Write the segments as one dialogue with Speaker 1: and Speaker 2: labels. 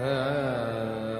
Speaker 1: Ah.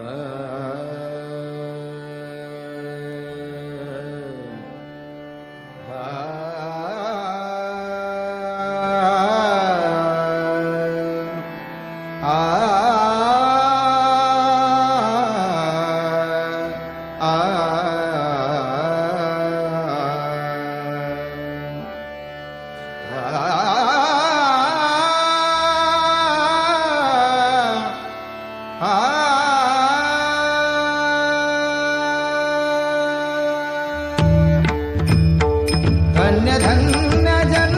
Speaker 1: ಜನ್ಮ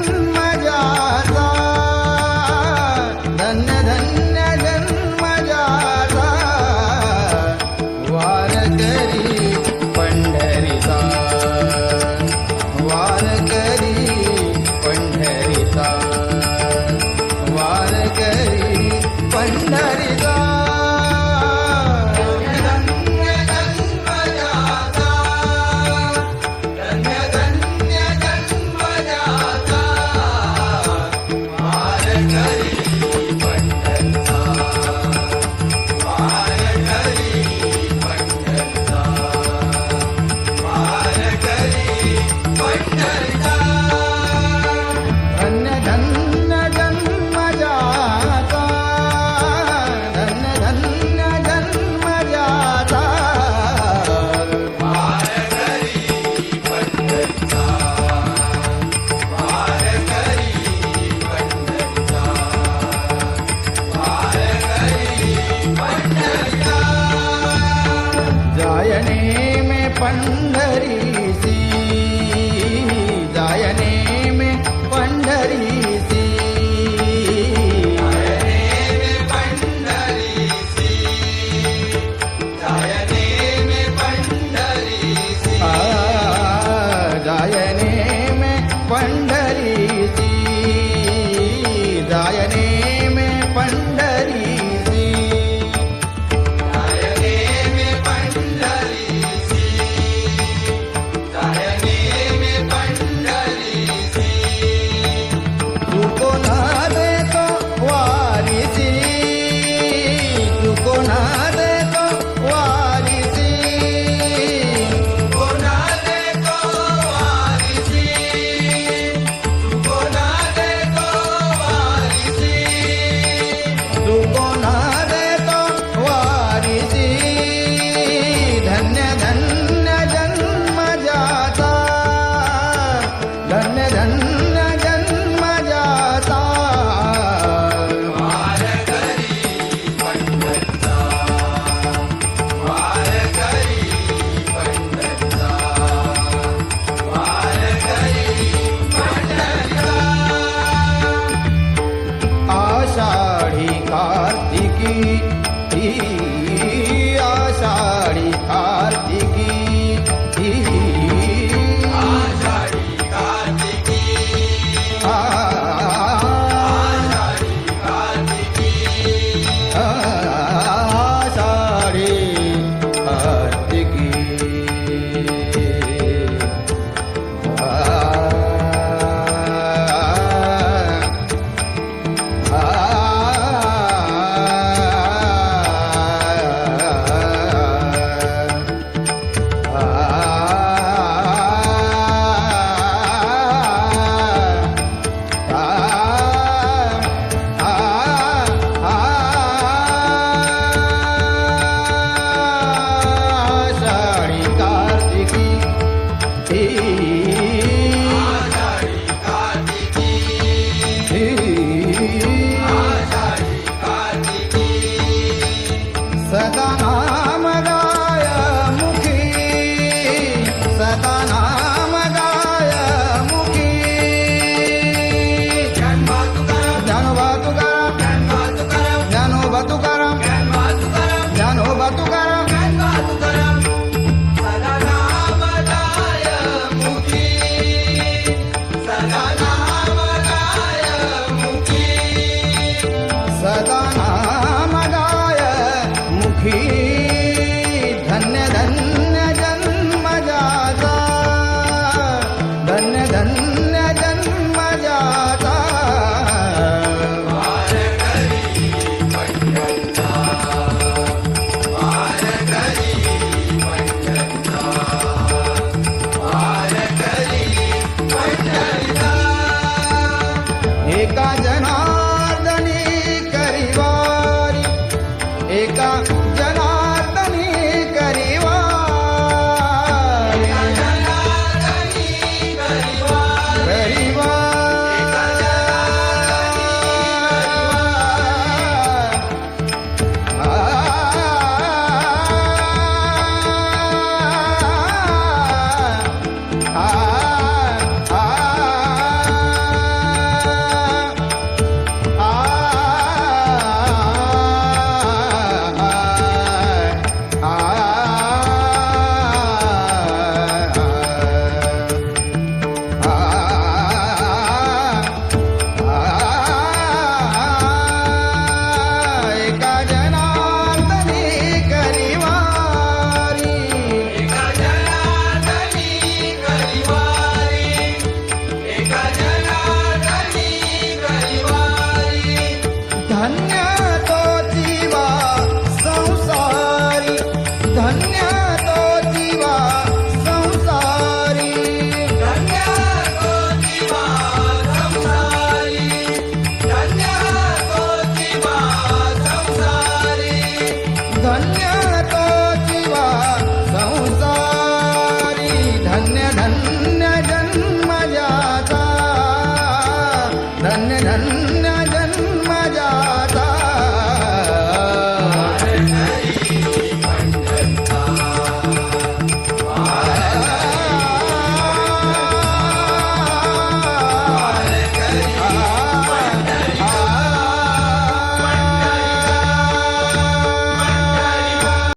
Speaker 1: ಜನ್ಮ பண்டரீசி தயனேமே பண்டரீசி. தயனேமே பண்டரீசி தயனேமே பண்ட